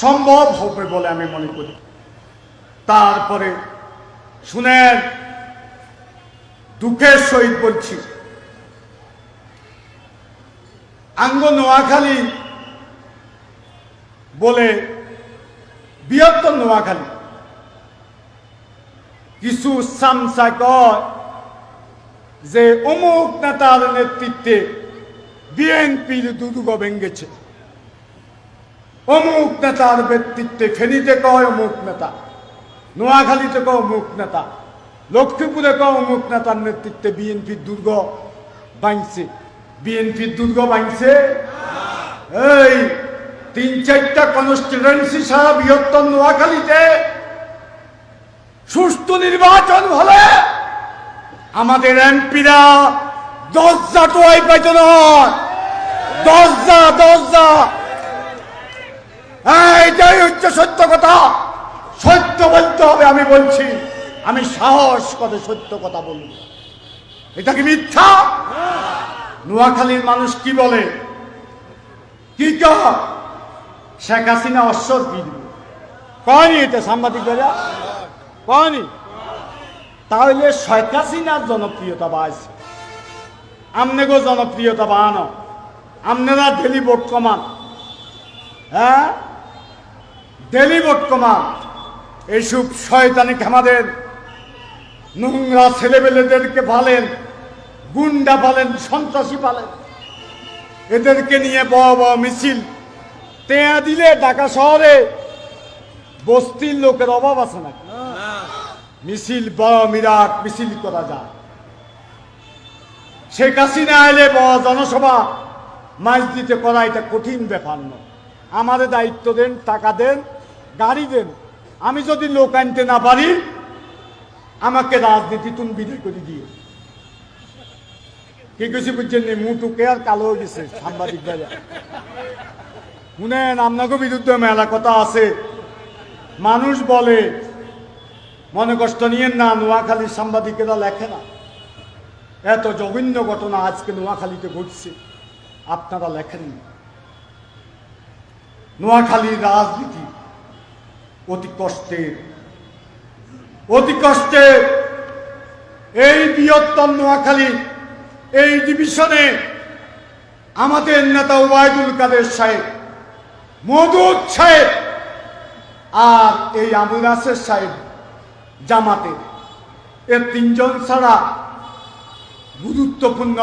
সম্ভব হবে বলে আমি মনে করি। তারপরে শুনেন, দুঃখের সহিত বলছি। আঙ্গ নোয়াখালী বলে বৃহত্তর নোয়াখালী। কিছু সামসা কয় যে অমুক নেতার নেতৃত্বে বিএনপির দুর্গ ভেঙ্গেছে অমুক নেতার ব্যক্তিত্বে ফেনীতে কয় অমুক নেতা? নোয়াখালীতে কয় অমুক নেতা? লক্ষ্মীপুরে কয় অমুক নেতার নেতৃত্বে বিএনপির দুর্গ বাঁধছে বিএনপির দুর্গ বাঁধছে এই তিন চারটা কনস্টিটুয়েন্সি সারা বৃহত্তর নোয়াখালীতে সুষ্ঠু নির্বাচন হলে আমাদের এমপিরা দশটা টোয়াই পাইত নয় দশটা দশটা এইটাই হচ্ছে সত্য কথা। সত্য বলতে হবে, আমি বলছি। আমি সাহস করে সত্য কথা বলব। এটা কি মিথ্যা? নোয়াখালীর মানুষ কি বলে? কি শেখ হাসিনা অশ্বর কি দিবে কয়নি এটা সাংবাদিক দাদা কয়নি? তাহলে শেখ হাসিনার জনপ্রিয়তা বাড়ছে। আমনেগো জনপ্রিয়তা বাড়ানো। আপনারা ডেলি ভোট কমান। হ্যাঁ? ডেলি ভোট কমান এইসব শয়তানিক আমাদের নোংরা ছেলেবেলেদেরকে পালেন, গুন্ডা পালেন, সন্ত্রাসী পালেন। এদেরকে নিয়ে বড় বড় মিছিল তেয়া দিলে ঢাকা শহরে বস্তির লোকের অভাব আছে নাকি? মিছিল বড় মিরাট মিছিল করা যায়। শেখ হাসিনা এলে বড় জনসভা, মাছ দিতে করা এটা কঠিন ব্যাপার নয়। আমাদের দায়িত্ব দেন, টাকা দেন গাড়ি দেন। আমি যদি লোক আনতে না পারি, আমাকে রাজনীতি তুমি বিদায় করে দিয়ে কি কিছু বুঝছেন নি? মুটুকে আর কালো হয়ে গেছে সাংবাদিক ভাইয়া শুনেন, আপনাকে বিরুদ্ধে মেলা কথা আছে। মানুষ বলে, মনে কষ্ট নিয়েন না নোয়াখালীর সাংবাদিকেরা লেখে না। এত জঘন্য ঘটনা আজকে নোয়াখালীতে ঘটছে। আপনারা লেখেন নোয়াখালীর রাজনীতি অতি কষ্টের অতি কষ্টের এই বৃহত্তম নোয়াখালী, এই ডিভিশনে আমাদের নেতা ওয়াইদুল কাদের সাহেব মধুদ সাহেব আর এই আবুল সাহেব জামাতে। এ তিনজন ছাড়া গুরুত্বপূর্ণ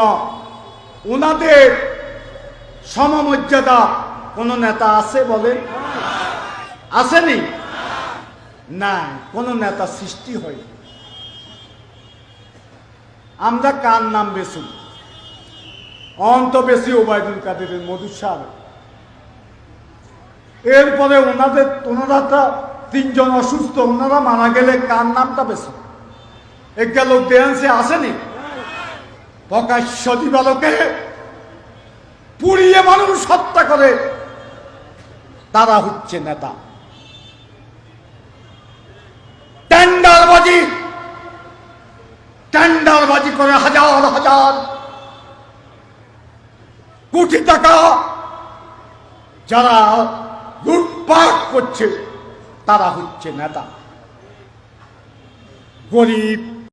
ওনাদের সমমর্যাদা কোনো নেতা আছে বলেন? আসেনি না কোন নেতা সৃষ্টি হয় আমরা কার নাম বেশি অন্ত বেশি ওবায়দুল কাদেরের মধুর সাহেব। এরপরে ওনাদের, ওনারা তিনজন অসুস্থ, ওনারা মারা গেলে কার নামটা বেশি একটা লোক দেয়াংশে আসেনি? প্রকাশ্য দিবালোকে পুড়িয়ে মানুষ হত্যা করে, তারা হচ্ছে নেতা। টেন্ডারবাজি করে হাজার হাজার কোটি টাকা যারা লুটপাট করছে তারা হচ্ছে নেতা। গরিব